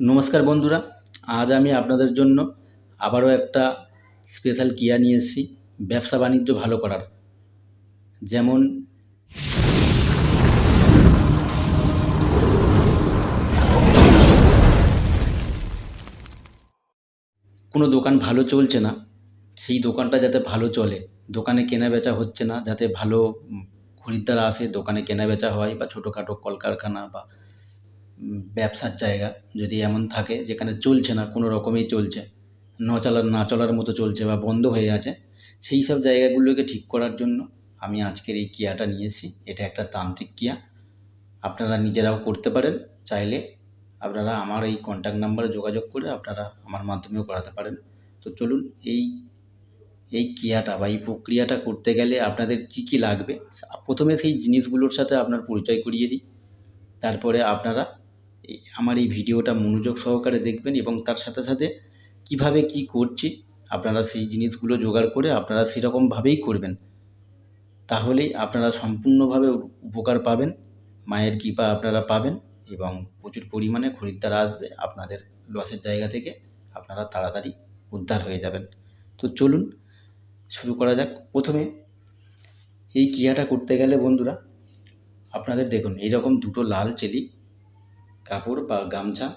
নমস্কার বন্ধুরা, আজ আমি আপনাদের জন্য আবারও একটা স্পেশাল কিয়া নিয়ে এসেছি, ব্যবসা বাণিজ্য ভালো করার। যেমন কোনো দোকান ভালো চলছে না, সেই দোকানটা যাতে ভালো চলে, দোকানে কেনা বেচা হচ্ছে না, যাতে ভালো খরিদ্দার আসে, দোকানে কেনা বেচা হয় বা ছোটোখাটো কলকারখানা বা ব্যবসার জায়গা যদি এমন থাকে যেখানে চলছে না, কোনো রকমেই চলছে, ন চলার, না চলার মতো চলছে বা বন্ধ হয়ে আছে, সেই সব জায়গাগুলোকে ঠিক করার জন্য আমি আজকের এই কিয়াটা নিয়ে এসেছি। এটা একটা তান্ত্রিক কিয়া আপনারা নিজেরাও করতে পারেন। চাইলে আপনারা আমার এই কন্ট্যাক্ট নাম্বারে যোগাযোগ করে আপনারা আমার মাধ্যমেও করাতে পারেন। তো চলুন, এই এই ক্রিয়াটা বা এই প্রক্রিয়াটা করতে গেলে আপনাদের কী কী লাগবে? প্রথমে সেই জিনিসগুলোর সাথে আপনার পরিচয় করিয়ে দিই। তারপরে আপনারা আমার এই ভিডিওটা মনোযোগ সহকারে দেখবেন এবং তার সাথে সাথে কীভাবে কি করছি, আপনারা সেই জিনিসগুলো জোগাড় করে আপনারা সেরকমভাবেই করবেন। তাহলেই আপনারা সম্পূর্ণভাবে উপকার পাবেন, মায়ের কৃপা আপনারা পাবেন এবং প্রচুর পরিমাণে খরিদ্দার আসবে আপনাদের লসের জায়গা থেকে, আপনারা তাড়াতাড়ি উদ্ধার হয়ে যাবেন। তো চলুন শুরু করা যাক। প্রথমে এই ক্রিয়াটা করতে গেলে বন্ধুরা, আপনাদের দেখুন, এইরকম দুটো লাল চেলি কাপড় বা গামছা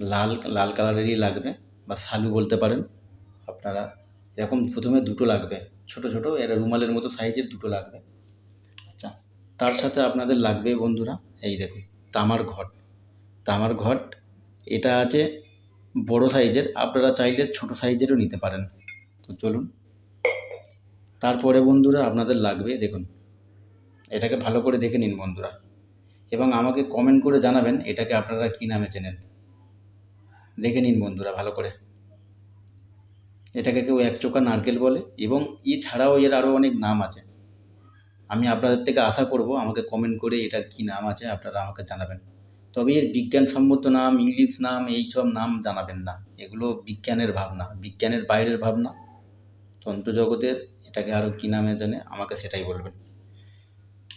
লাল লাল কালারেরই লাগবে বা শালু বলতে পারেন। আপনারা এরকম প্রথমে দুটো লাগবে, ছোট ছোট, এর রুমালের মতো সাইজের দুটো লাগবে। আচ্ছা তার সাথে আপনাদের লাগবে বন্ধুরা, এই দেখুন, তামার ঘট। তামার ঘট, এটা আছে বড় সাইজের, আপনারা চাইলে ছোট সাইজেরও নিতে পারেন। তো চলুন, তারপরে বন্ধুরা আপনাদের লাগবে, দেখুন, এটাকে ভালো করে দেখে নিন বন্ধুরা। এবং আমাকে কমেন্ট করে জানাবেন এটাকে আপনারা কী নামে চেনেন। দেখে নিন বন্ধুরা ভালো করে। এটাকে কেউ একচোখা নারকেল বলে এবং এছাড়াও এর আরও অনেক নাম আছে। আমি আপনাদের থেকে আশা করব আমাকে কমেন্ট করে এটার কী নাম আছে আপনারা আমাকে জানাবেন। তবে এর বিজ্ঞানসম্মত নাম, ইংলিশ নাম, এই সব নাম জানাবেন না। এগুলো বিজ্ঞানের ভাবনা, বিজ্ঞানের বাইরের ভাবনা। তন্ত্র জগতের এটাকে আরও কী নামে জানে আমাকে সেটাই বলবেন।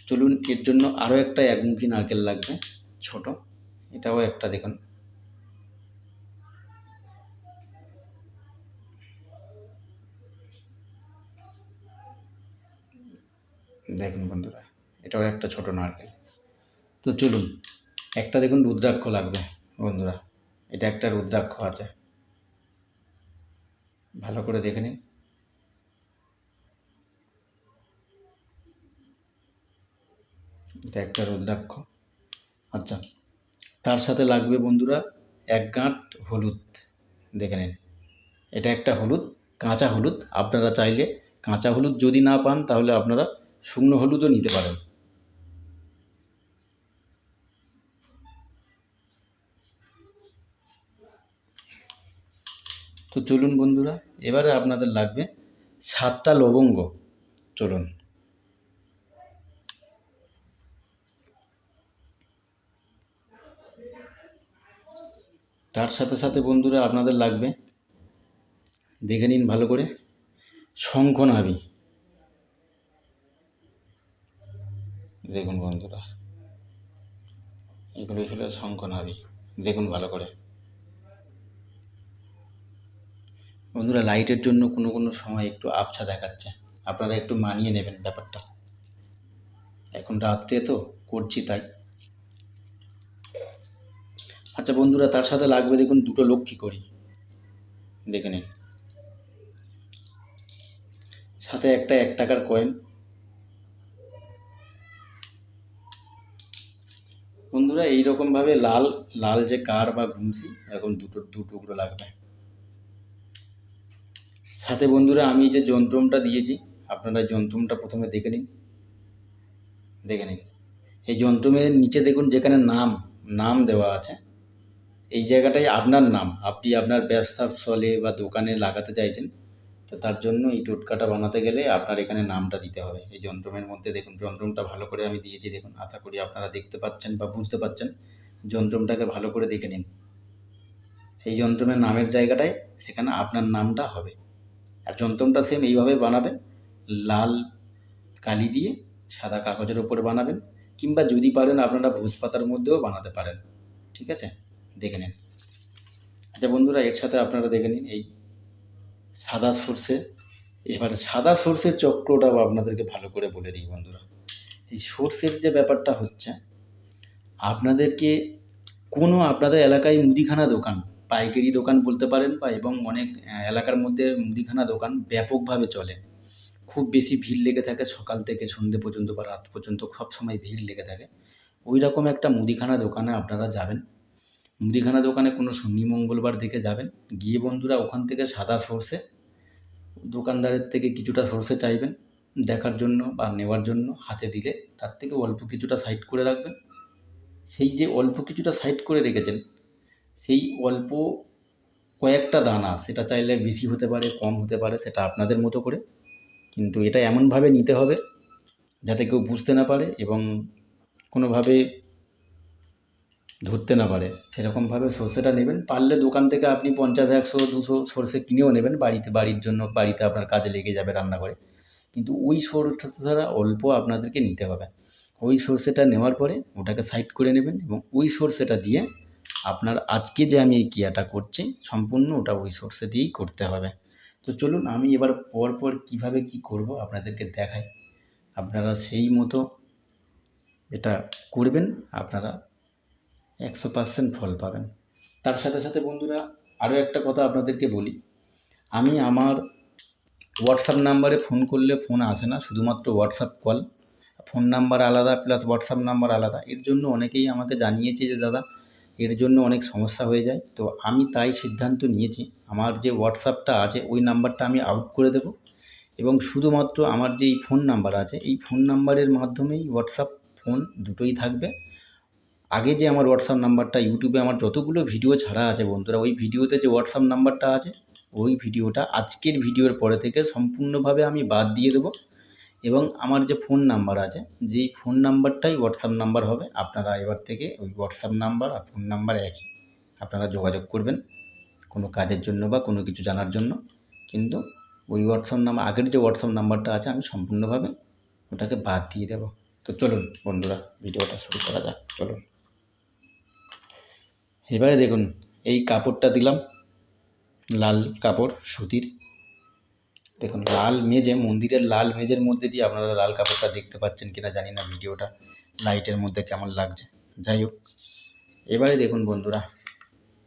চলুন এর জন্য আরও একটা একমুখী নারকেল লাগবে, ছোট। এটাও একটা দেখুন। দেখুন বন্ধুরা, এটাও একটা ছোট নারকেল। তো চলুন, একটা দেখুন রুদ্রাক্ষ লাগবে বন্ধুরা। এটা একটা রুদ্রাক্ষ আছে। ভালো করে দেখে নিন। এটা একটা রুদ্রাক্ষ। আচ্ছা তার সাথে লাগবে বন্ধুরা এক গাঁট হলুদ। দেখে নিন, এটা একটা হলুদ, কাঁচা হলুদ। আপনারা চাইলে কাঁচা হলুদ যদি না পান, তাহলে আপনারা শুকনো হলুদও নিতে পারেন। তো চলুন বন্ধুরা, এবারে আপনাদের লাগবে সাতটা লবঙ্গ। চলুন। তার সাথে সাথে বন্ধুরা আপনাদের লাগবে। দেখে নিন ভালো করে। শঙ্খ নাভি। দেখুন বন্ধুরা। এগুলো ছিল শঙ্খ নাভি। দেখুন ভালো করে। বন্ধুরা, লাইটের জন্য কোনো কোনো সময় একটু আবছা দেখাচ্ছে। আপনারা একটু মানিয়ে নেবেন ব্যাপারটা। এখন রাত্রে তো করছি তাই। আচ্ছা বন্ধুরা, তার সাথে লাগবে দেখুন দুটো লক্ষ্মী করি দেখে নিন। সাথে একটা এক টাকার কয়েন বন্ধুরা, এইরকমভাবে লাল লাল যে কার বা ঘুমসি, এরকম দুটো, দু টুকরো লাগবে। সাথে বন্ধুরা, আমি যে যন্ত্রমটা দিয়েছি, আপনারা যন্ত্রমটা প্রথমে দেখে নিন। দেখে নিন। এই যন্ত্রমের নিচে দেখুন, যেখানে নাম নাম দেওয়া আছে এই জায়গাটাই আপনার নাম। আপনি আপনার ব্যবসার স্থলে বা দোকানে লাগাতে চাইছেন, তো তার জন্য এই টোটকাটা বানাতে গেলে আপনার এখানে নামটা দিতে হবে। এই যন্ত্রমের মধ্যে দেখুন, যন্ত্রমটা ভালো করে আমি দিয়েছি, দেখুন। আশা করি আপনারা দেখতে পাচ্ছেন বা বুঝতে পাচ্ছেন। যন্ত্রমটাকে ভালো করে দেখে নিন। এই যন্ত্রমের নামের জায়গাটায় সেখানে আপনার নামটা হবে। আর যন্ত্রমটা সেম এইভাবে বানাবেন। লাল কালি দিয়ে সাদা কাগজের ওপরে বানাবেন, কিংবা যদি পারেন আপনারা ভোজ পাতার মধ্যেও বানাতে পারেন। ঠিক আছে? দেখে নিন। আচ্ছা বন্ধুরা এর সাথে আপনারা দেখে নিন এই সাদা সর্ষে। এবার সাদা সর্ষের চক্রটাও আপনাদেরকে ভালো করে বলে দিই বন্ধুরা। এই সর্ষের যে ব্যাপারটা হচ্ছে, আপনাদেরকে কোনো আপনাদের এলাকায় মুদিখানা দোকান, পাইকারি দোকান বলতে পারেন বা এবং অনেক এলাকার মধ্যে মুদিখানা দোকান ব্যাপকভাবে চলে। খুব বেশি ভিড় লেগে থাকে সকাল থেকে সন্ধে পর্যন্ত বা রাত পর্যন্ত সব সময় ভিড় লেগে থাকে। ওই রকম একটা মুদিখানা দোকানে আপনারা যাবেন। মুদিখানা দোকানে কোনো শনি, মঙ্গলবার দেখে যাবেন। গিয়ে বন্ধুরা ওখান থেকে সাদা সর্ষে, দোকানদারের থেকে কিছুটা সর্ষে চাইবেন দেখার জন্য বা নেওয়ার জন্য, হাতে দিলে তার থেকে অল্প কিছুটা সাইড করে রাখবেন। সেই যে অল্প কিছুটা সাইড করে রেখেছেন, সেই অল্প কয়েকটা দানা, সেটা চাইলে বেশি হতে পারে, কম হতে পারে, সেটা আপনাদের মতো করে। কিন্তু এটা এমনভাবে নিতে হবে যাতে কেউ বুঝতে না পারে এবং কোনোভাবে ধরতে না পারে। সেরকমভাবে সর্ষেটা নেবেন। পারলে দোকান থেকে আপনি পঞ্চাশ, একশো, দুশো সর্ষে কিনেও নেবেন। বাড়িতে, বাড়ির জন্য, বাড়িতে আপনার কাজে লেগে যাবে রান্না করে কিন্তু ওই সর্ষেটা অল্প আপনাদেরকে নিতে হবে। ওই সর্ষেটা নেওয়ার পরে ওটাকে সাইড করে নেবেন এবং ওই সর্ষেটা দিয়ে আপনার আজকে যে আমি এই ক্রিয়াটা করছি, সম্পূর্ণ ওটা ওই সর্ষে দিয়েই করতে হবে। তো চলুন, আমি এবার পর পর কীভাবে কী করব আপনাদেরকে দেখাই। আপনারা সেই মতো এটা করবেন। আপনারা একশো পার্সেন্ট ফল পাবেন। তার সাথে সাথে বন্ধুরা আরও একটা কথা আপনাদেরকে বলি। আমি আমার হোয়াটসঅ্যাপ নাম্বারে ফোন করলে ফোন আসে না, শুধুমাত্র হোয়াটসঅ্যাপ কল ফোন নাম্বার আলাদা প্লাস হোয়াটসঅ্যাপ নাম্বার আলাদা। এর জন্য অনেকেই আমাকে জানিয়েছে যে, দাদা, এর জন্য অনেক সমস্যা হয়ে যায়। তো আমি তাই সিদ্ধান্ত নিয়েছি, আমার যে হোয়াটসঅ্যাপটা আছে, ওই নাম্বারটা আমি আউট করে দেব। এবং শুধুমাত্র আমার যে এই ফোন নাম্বার আছে, এই ফোন নাম্বারের মাধ্যমেই হোয়াটসঅ্যাপ ফোন দুটোই থাকবে। আগে যে আমার হোয়াটসঅ্যাপ নাম্বারটা ইউটিউবে আমার যতগুলো ভিডিও ছাড়া আছে বন্ধুরা, ওই ভিডিওতে যে হোয়াটসঅ্যাপ নাম্বারটা আছে, ওই ভিডিওটা আজকের ভিডিওর পরে থেকে সম্পূর্ণভাবে আমি বাদ দিয়ে দেবো। এবং আমার যে ফোন নাম্বার আছে, যেই ফোন নাম্বারটাই হোয়াটসঅ্যাপ নাম্বার হবে, আপনারা এবার থেকে ওই হোয়াটসঅ্যাপ নাম্বার আর ফোন নাম্বার একই। আপনারা যোগাযোগ করবেন কোনো কাজের জন্য বা কোনো কিছু জানার জন্য। কিন্তু ওই হোয়াটসঅ্যাপ নাম্বার আগের যে হোয়াটসঅ্যাপ নাম্বারটা আছে, আমি সম্পূর্ণভাবে ওটাকে বাদ দিয়ে দেবো। তো চলুন বন্ধুরা ভিডিওটা শুরু করা যাক, চলুন। এবারে দেখুন, এই কাপড়টা দিলাম, লাল কাপড়, সুতির। দেখুন, লাল মেজে, মন্দিরের লাল মেজের মধ্যে দিয়ে আপনারা লাল কাপড়টা দেখতে পাচ্ছেন কিনা, জানি না ভিডিওটা, লাইটের মধ্যে কেমন লাগছে। যাই হোক, এবারে দেখুন বন্ধুরা,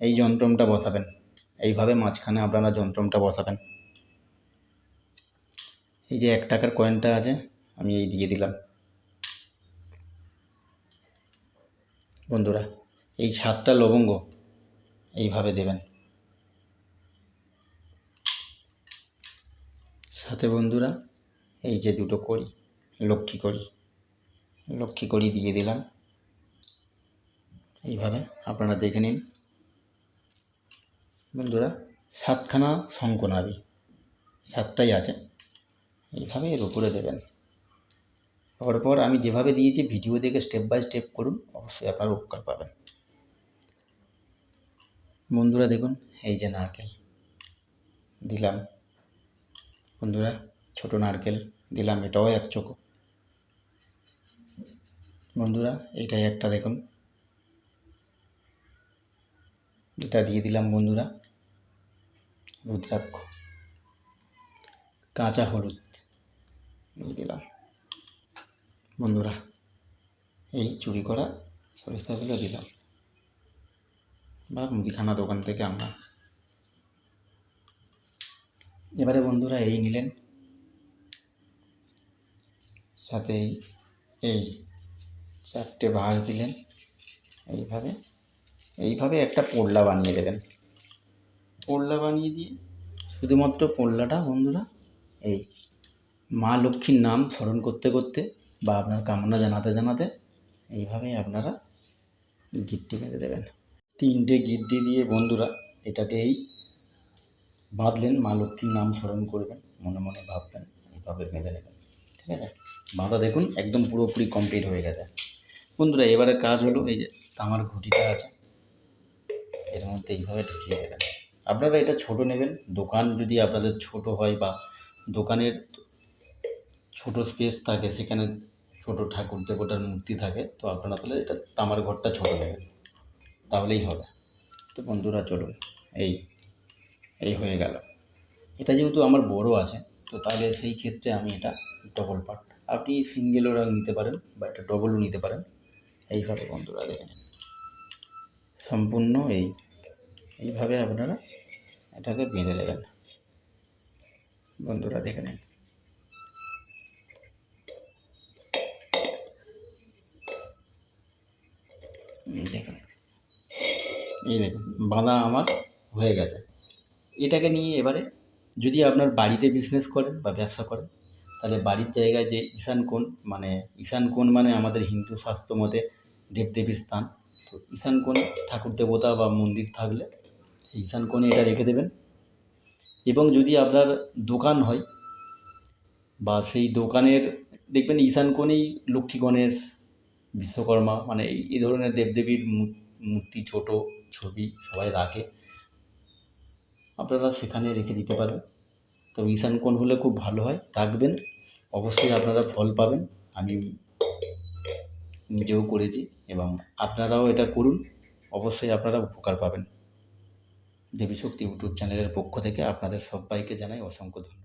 এই যন্ত্রমটা বসাবেন। এইভাবে মাঝখানে আপনারা যন্ত্রমটা বসাবেন। এই যে এক টাকার কয়েনটা আছে, আমি এই দিয়ে দিলাম। বন্ধুরা এই সাতটা লবঙ্গ। এইভাবে দেবেন। সাথে বন্ধুরা, এই যে দুটো করি লক্ষ্মী কড়ি লক্ষ্মী কড়ি দিয়ে দিলাম। এইভাবে আপনারা দেখে নিন। বন্ধুরা, সাতখানা শঙ্কনাবি সাতটাই আছে। এইভাবে এর উপরে দেবেন। পর আমি যেভাবে দিয়েছি, ভিডিও দেখে স্টেপ বাই স্টেপ করুন, অবশ্যই আপনারা উপকার পাবেন। বন্ধুরা দেখুন, এই যে নারকেল দিলাম। বন্ধুরা, ছোট নারকেল দিলাম, এটাও এক চোখো। বন্ধুরা, এটাই একটা দেখুন। এটা দিয়ে দিলাম বন্ধুরা, রুদ্রাক্ষ। কাঁচা হলুদ দিয়ে দিলাম। বন্ধুরা, এই চুরি করা সরিষাগুলো দিলাম। বা মুদিখানা দোকান থেকে আমরা। এবারে বন্ধুরা এই নিলেন। সাথে এই চারটে বাঁশ দিলেন। এইভাবে এইভাবে একটা পোল্লা বানিয়ে দেবেন। পোল্লা বানিয়ে দিয়ে শুধুমাত্র পোল্লাটা বন্ধুরা এই মা লক্ষ্মীর নাম স্মরণ করতে করতে বা আপনার কামনা জানাতে জানাতে এইভাবেই আপনারা গিট্টি বেঁধে দেবেন। তিনটে গিট্টি দিয়ে বন্ধুরা এটাকেই বাঁধলেন, মা লক্ষ্মীর নাম স্মরণ করবেন, মনে মনে ভাববেন, এইভাবে বেঁধে নেবেন, ঠিক আছে? বাঁধা দেখুন, একদম পুরোপুরি কমপ্লিট হয়ে গেছে। বন্ধুরা, এবারে কাজ হলো এই যে তামার ঘুটিটা আছে। এর মধ্যে এইভাবে ঢুকিয়ে দেবেন। আপনারা এটা ছোট নেবেন। দোকান যদি আপনাদের ছোট হয় বা দোকানের ছোট স্পেস থাকে, সেখানে ছোট ঠাকুর দেবতার মূর্তি থাকে, তো আপনারা তাহলে এটা তামার ঘরটা ছোট নেবেন। তাহলেই হবে। তো বন্ধুরা চলুন এই এই হয়ে গেল। এটা যেহেতু আমার বড় আছে, তো তাহলে সেই ক্ষেত্রে আমি এটা ডবল পার্ট আপনি সিঙ্গেলও নিতে পারেন বা এটা ডবলও নিতে পারেন। এইভাবে বন্ধুরা দেখে সম্পূর্ণ এই, এইভাবে আপনারা এটাকে বেঁধে দেবেন। বন্ধুরা, দেখে নিন। দেখুন এই দেখুন, বাঁধা আমার হয়ে গেছে। এটাকে নিয়ে এবারে যদি আপনার বাড়িতে বিজনেস করেন বা ব্যবসা করেন, তাহলে বাড়ির জায়গায় যে ঈশান কোণ মানে ঈশান কোণ মানে আমাদের হিন্দু শাস্ত্র মতে দেবদেবীর স্থান। তো ঈশান কোণে, ঠাকুর দেবতা বা মন্দির থাকলে সেই ঈশান কোণে এটা রেখে দেবেন। এবং যদি আপনার দোকান হয় বা সেই দোকানের, দেখবেন ঈশান কোণেই লক্ষ্মী গণেশ, বিশ্বকর্মা মানে এই ধরনের দেবদেবীর মূর্তি ছোট ছবি সবাই রাখে। আপনারা সেখানে রেখে দিতে পারেন। তো ঈশান কোণ হলে খুব ভালো হয় রাখবেন। অবশ্যই আপনারা ফল পাবেন। আমি নিজেও করেছি এবং আপনারাও এটা করুন। অবশ্যই আপনারা উপকার পাবেন। দেবী শক্তি ইউটিউব চ্যানেলের পক্ষ থেকে আপনাদের সবাইকে জানাই অসংখ্য ধন্যবাদ।